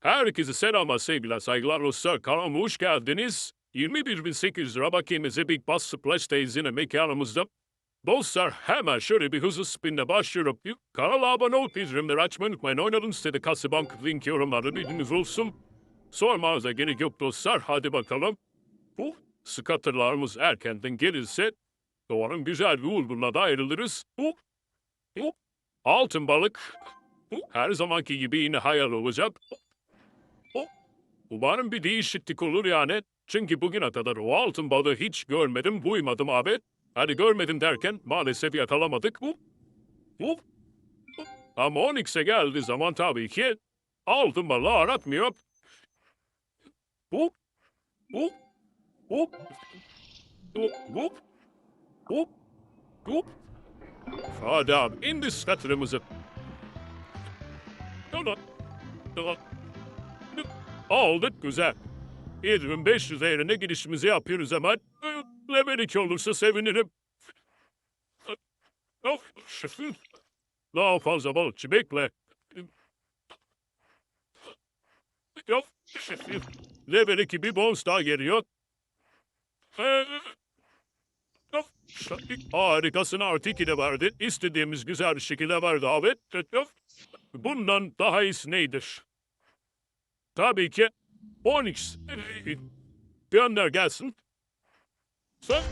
Herkese selamlar, sevgiler, saygılar, dostlar. Kanalıma hoş geldiniz. 21.800 lira bakiyemize Big Boss Splash'teyiz yine mekanımızda. Dostlar hemen şöyle bir hızlı spinle başlıyorum. Kanala abone olup bildirimleri açmayı unutmayın. Oynadığınız sitede Kassabank link yorumlarda bilginiz olsun. Sormanıza gerek yok dostlar. Hadi bakalım. Bu skatırlarımız erkenden gelirse doğanın güzel bir uğurluğuna da ayrılırız. Bu, bu altın balık bu her zamanki gibi yine hayal olacak. Umarım bir değişiklik olur yani. Çünkü bugüne kadar o altın balığı hiç görmedim, duymadım abi. Hadi görmedim derken maalesef yakalamadık. Bu, bu. Ama Onyx'e geldiği zaman tabii ki altın balığı aratmıyor. Bu, bu, bu, bu, bu, bu, bu. Hadi abi indir statürümüzü. Tamam. Tamam. Aldık güzel. 7500 değerine girişimizi yapıyoruz hemen. Level 2 olursa sevinirim. Daha fazla balıkçı bekle. Level 2 bir bonus daha geliyor. Ee, of, şefim. Harikasın artı 2 de verdi. İstediğimiz güzel bir şekilde verdi abi. Bundan daha iyisi nedir? Tabii ki Onyx. Gönder gelsin. Sen...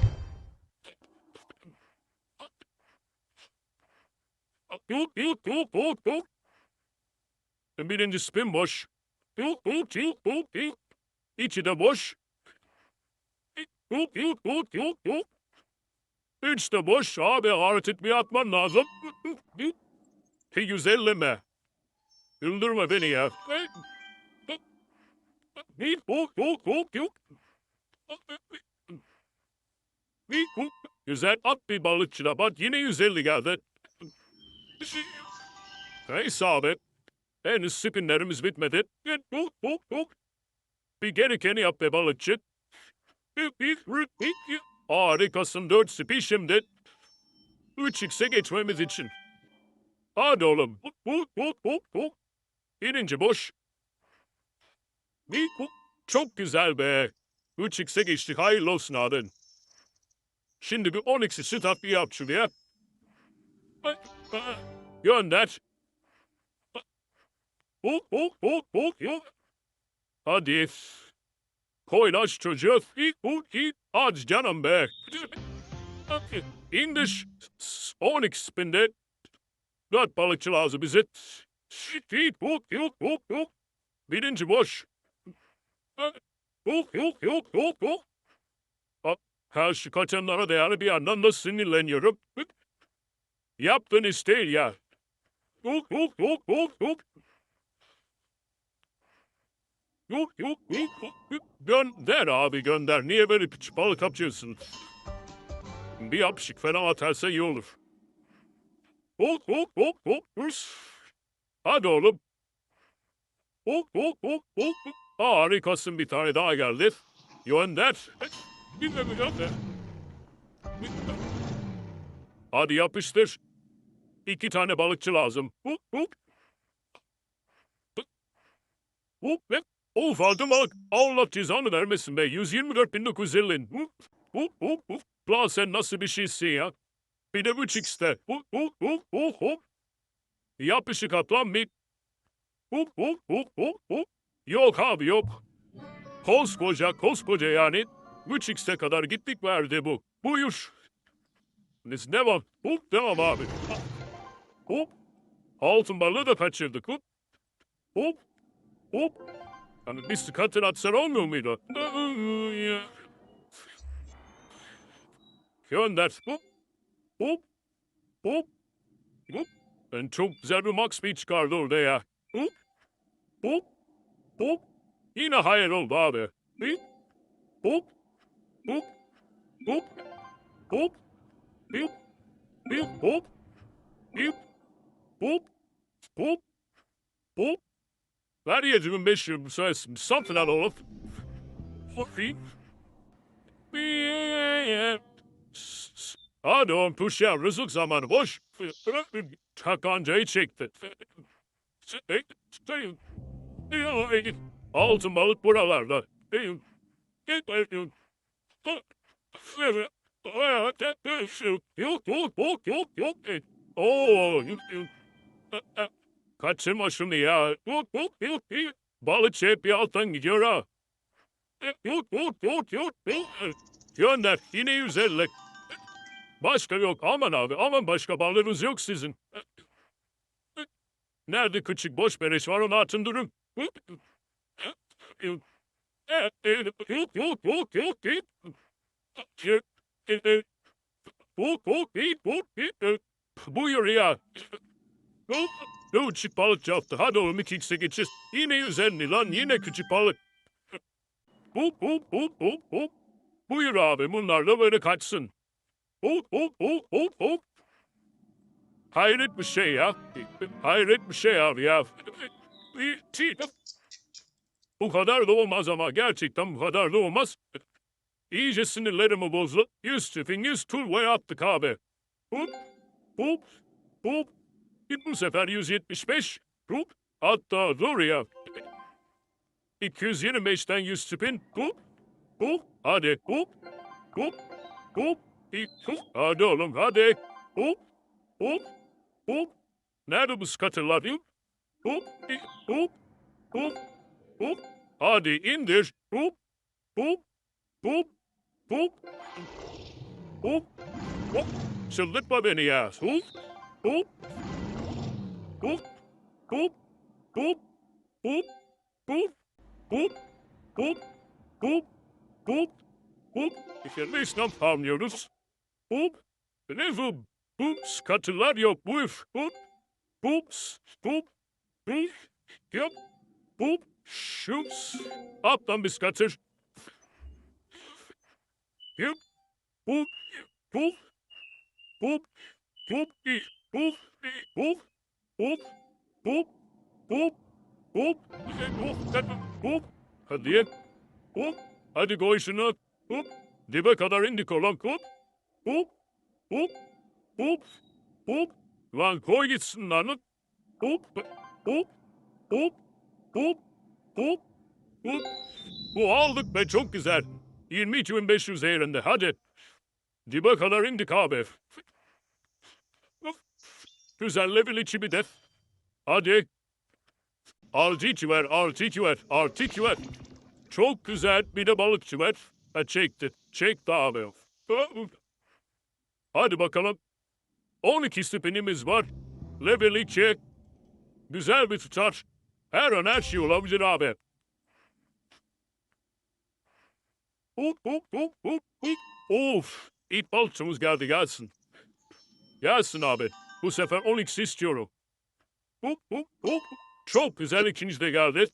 Yok yok yok yok yok. Birinci spin boş. Yok yok yok yok yok. İçi de boş. Yok yok yok yok yok. Üç de boş. Abi artık bir atman lazım. 150 mi? Güldürme beni ya. Yok yok yok yok yok. Yok. Güzel at bir balıkçına bak yine 150 geldi. Neyse abi. Henüz spinlerimiz bitmedi. Yok yok yok. Bir gerekeni yap be balıkçı. Harikasın 4 spin şimdi. 3x'e geçmemiz için. Hadi oğlum. Bu, bu, bu, bu, bu. Birinci boş. Bir, bu. Çok güzel be. 3x'e geçtik. Hayırlı olsun adın. Şimdi bir 10x'i start bir yap şuraya. Gönder. Bu, bu, bu, bu, bu. Hadi. Koylaş çocuğu. Hadi canım be. İndiş. 10x spinde. Dört balıkçı lazım bize. Birinci boş. Yok, yok, yok, yok, yok. Her şu kaçanlara değerli bir yandan da sinirleniyorum. Yaptın işte ya. Yok, yok, yok, yok, yok. Yok, yok, yok, yok. Gönder abi gönder. Niye böyle piç balık yapıyorsun? Bir yapışık falan atarsa iyi olur. Hop hop hop. Hırs. Hadi oğlum. Hop hop hop hop. Harikasın bir tane daha geldi. Gönder. Hadi yapıştır. İki tane balıkçı lazım. Hop hop. Hop ve Of aldım balık. Allah cezanı vermesin be. 124.950. Hop hop hop hop. Lan sen nasıl bir şeysin ya? Bir de 3x'te. Hop hop hop hop hop. Yapışık at lan bir. Hop hop hop hop hop. Yok abi yok. Koskoca koskoca yani. 3x'e kadar gittik verdi bu. Buyur. Neyse devam. Hop devam abi. Hop. Altın balığı da kaçırdık. Hop. Hop. Hop. Yani bir skatır atsan olmuyor muydu? Gönder. Hop. Hop. Hop. Hop. Ben çok güzel bir max speed çıkardı orada ya. Hop. Hop. Boop. Yine hayır oldu abi. Bip. Boop. Boop. Boop. Boop. Bip. Bip. Boop. Bip. Boop. Boop. Boop. Ver 75 yıl something out of Fucking. Pardon, Puşya, rızık zamanı boş. Takanca çekti. Stay. Altın balık buralarda. Yok yok yok yok yok. Kaçırma şunu ya. Yok yok yok. Balıkçı hep bir alttan gidiyor ha. Yok yok yok yok. Gönder yine 150. Başka yok aman abi aman başka balığınız yok sizin. Nerede küçük boş beleş var onu atın durun. Buyur ya. Yok. Küçük balık yaptı. Hadi oğlum iki x'e geçeceğiz. Yine 150 lan yine küçük balık. Hop hop hop hop hop. Buyur abi bunlarla böyle kaçsın. Hop hop hop hop hop. Hayret bir şey ya. Hayret bir şey abi ya. Bu kadar da olmaz ama gerçekten bu kadar da olmaz. İyice sinirlerimi bozdu. Yüz tüfin yüz turboya attık abi. Hop hop hop. Bu sefer 175. Hop. Hatta dur ya. 225'ten 100 spin. Hop. Hop. Hadi. Hop. Hop. Hop. Hop. Hadi oğlum hadi. Hop. Hop. Hop. Nerede bu scutterlar? Hop. Hop. Hop. Hop. Hop. Hadi indir. Hop. Hop. Hop. Hop. Hop. Hop. Çıldırtma beni ya. Hop. Hop. Hop. Hop. Hop. Hop. Hop. Hop. Hop. Hop. Hop. Hop. İşte. Hop. Ne bu? Hop. Skatılar yok. Bu if. Hop. Hop. Hop. Hop. Yap. Hop. Şups. Aptan bir skatır. Yap. Hop. Hop. Hop. Hop. Hop. Hop. Hop. Hop. Hop. Hop. Hop. Hop. Hadi. Hop. Hadi koy şunu. Hop. Dibe kadar indik oğlum. Hop. Hop. Hop. Hop. Hop. Lan koy gitsin lan. Hop. Hop. Hop. Hop. Hop. Hop. Bu aldık be çok güzel. 22.500 değerinde hadi. Dibe kadar indik abi. Güzel level içi bir de. Hadi. Artı ver, artı ver, artı ver. Çok güzel bir de balıkçı ver. Ha çekti, çekti abi. Hadi bakalım. 12 spinimiz var. Level 2. Güzel bir tutar. Her an her şey olabilir abi. Hop hop hop hop hop. Of. İlk balıkçımız geldi gelsin. Gelsin abi. Bu sefer 12 istiyorum. Hop hop hop. Çok güzel ikinci de geldi.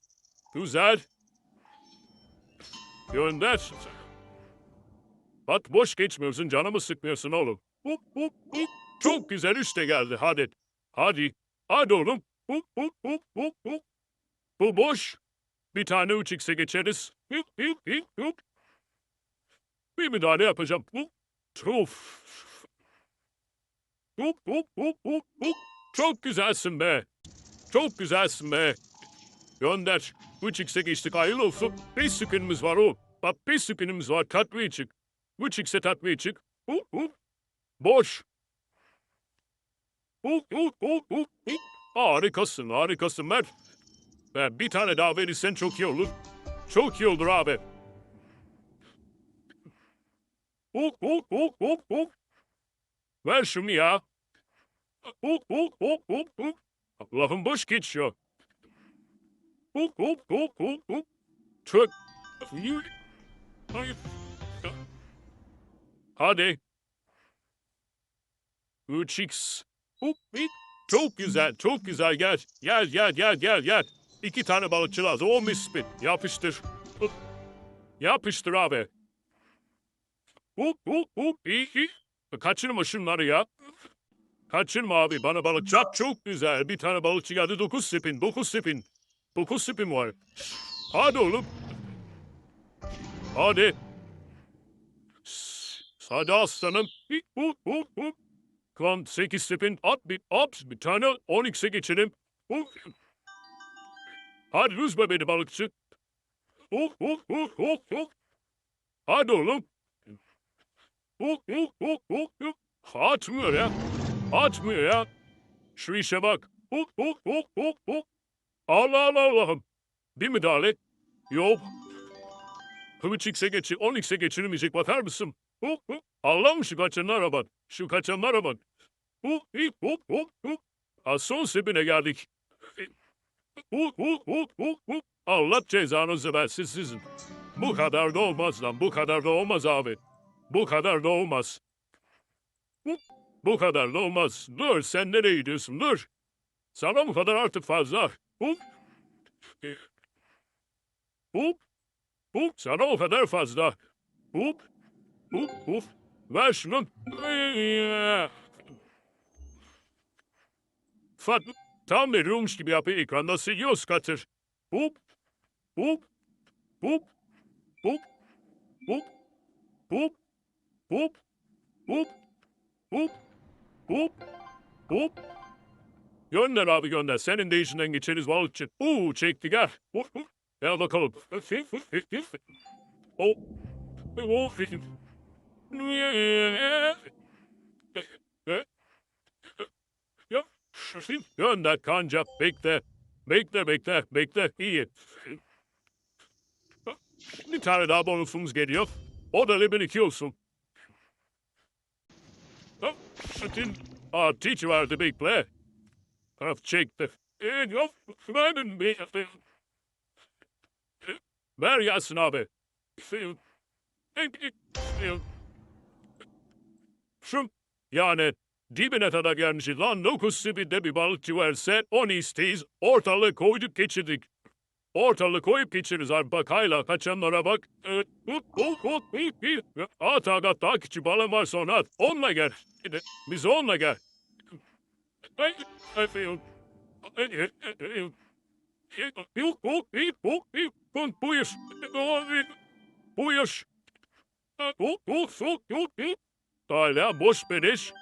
Güzel. Gönder. Bak boş geçmiyorsun canımı sıkmıyorsun oğlum. Hop hop hop. Çok güzel üç de geldi hadi. Hadi. Hadi oğlum. Hop hop hop hop hop. Bu boş. Bir tane 3x'e geçeriz. Hop hop hop hop. Bir müdahale yapacağım. Hop. Of. Hop hop hop hop hop. Çok güzelsin be. Çok güzelsin be. Gönder. 3x'e geçtik hayırlı olsun. 5 spinimiz var o. Bak 5 spinimiz var tatlıya çık. 3x'e tatlıya çık. Hop hop. Boş. Hop hop hop hop hop. Harikasın harikasın Mert. Ve bir tane daha verirsen çok iyi olur. Çok iyi olur abi. Hop hop hop hop hop. Ver şunu ya. Hop hop hop hop hop. Lafın boş geçiyor. Hop hop hop hop hop. Çok. Hayır. Hadi. 3x. Hop bit. Çok güzel, çok güzel. Gel, gel, gel, gel, gel, gel. İki tane balıkçı lazım. 15 spin. Yapıştır. Yapıştır abi. Hop hop hop. İyi, iyi. Kaçırma şunları ya. Kaçırma abi bana balık çat çok güzel. Bir tane balıkçı geldi 9 spin 9 spin. 9 spin var. Hadi oğlum. Hadi. Hadi aslanım. Hop hop hop. Kıvam 8 sepin at bir aps bir tane 10x'e geçelim. Uf. Hadi üzme beni balıkçı. Uf uf uf uf uf. Hadi oğlum. Uf uf uf uf uf. Atmıyor ya. Atmıyor ya. Şu işe bak. Uf uf uf uf uf. Allah Allah Allah'ım. Bir müdahale. Yok. Hıvıç X'e geçir, 10 X'e geçirilmeyecek bakar mısın? Allah'ım şu kaçırını araban. Şu kaçanlara bak. Oh, oh, oh, oh. Az son sebine geldik. Oh, oh, oh, oh, oh. Allah cezanızı versin sizin. Bu kadar da olmaz lan. Bu kadar da olmaz abi. Bu kadar da olmaz. Bu, bu kadar da olmaz. Dur sen nereye gidiyorsun? Dur. Sana bu kadar artık fazla. Hop. Hop. Hop. Sana o kadar fazla. Hop. Hop. Hop. Ver şunu. Fat tam bir Rums gibi yapıyor ekranda siliyoruz katır. Hop. Hop. Hop. Hop. Hop. Hop. Hop. Hop. Hop. Hop. Hop. Gönder abi gönder. Senin de işinden geçeriz balıkçı. Uuu çekti gel. Hop, hop. Gel bakalım. Oh. Oh. Ya, gönder kanca. Bekle. Bekle bekle bekle. İyi. Bir tane daha bonusumuz geliyor. O da level 2 olsun. Aa, teacher vardı bekle. Of çekti. Ee, verin bir. Ver yazsın abi. Şu, yani dibine kadar gelmiş lan dokuz sibide bir balıkçı verse on isteyiz ortalığı koyduk geçirdik. Ortalığı koyup geçiririz abi bak hala kaçanlara bak. At aga daha küçük balon varsa onu at. Onunla gel. Biz onunla gel. Feel. Buyur. Buyur. Hala boş beleş.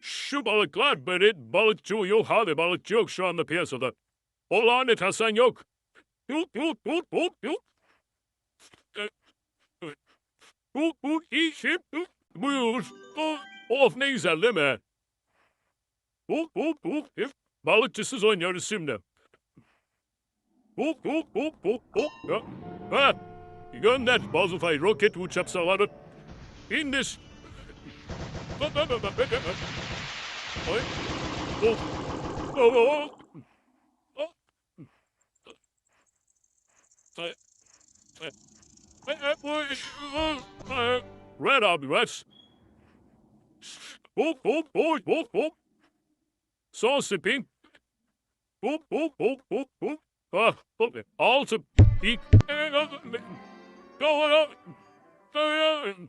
Şu balıklar beni balıkçı yok abi balıkçı yok şu anda piyasada. O lanet Hasan yok. Yok yok yok yok yok. Bu bu işim. Buyur. Of ne güzel değil mi? Hop hop hop. Balıkçısız oynuyoruz şimdi. Hop hop hop hop. Ya. Ha. Gönder bazufayı roket uçak savarı. İndir. Red omelettes. Boop, boop, boop, boop, boop. Saucy ah, pink. Boop, boop, boop, boop, boop. Uh, boop. All to eat. Go on. Go on.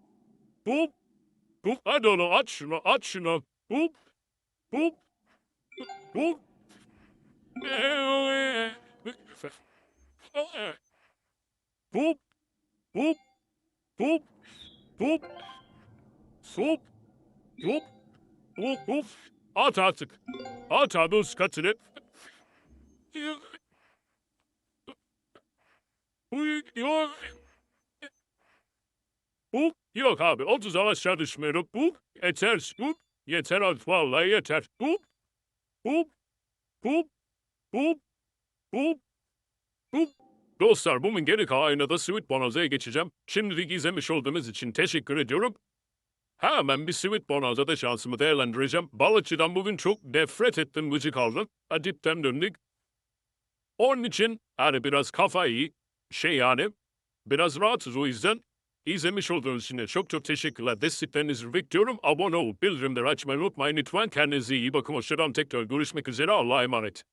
Bup. Bup. Hadi oğlum aç şunu aç şunu. Bup. Bup. Bup. Bup. Bup. Bup. Bup. Sup. Bup. Bup. Bup. At artık. At abi ıskatını. Bup. Yok. Abi. 30 aşağı düşmüyorum. Bu yeter. Bu yeter artık vallahi yeter. Bu bu bu bu bu bu Dostlar bunun geri kalanına da Sweet Bonanza'ya geçeceğim. Şimdilik izlemiş olduğunuz için teşekkür ediyorum. Hemen bir Sweet Bonanza'da şansımı değerlendireceğim. Balıkçıdan bugün çok nefret ettim gıcık aldım. Adipten döndük. Onun için hani biraz kafayı şey yani biraz rahatsız o yüzden izlemiş olduğunuz için de çok çok teşekkürler. Desteklerinizi bekliyorum. Abone olup bildirimleri açmayı unutmayın lütfen. Kendinize iyi bakın. Hoşçakalın. Tekrar görüşmek üzere. Allah'a emanet.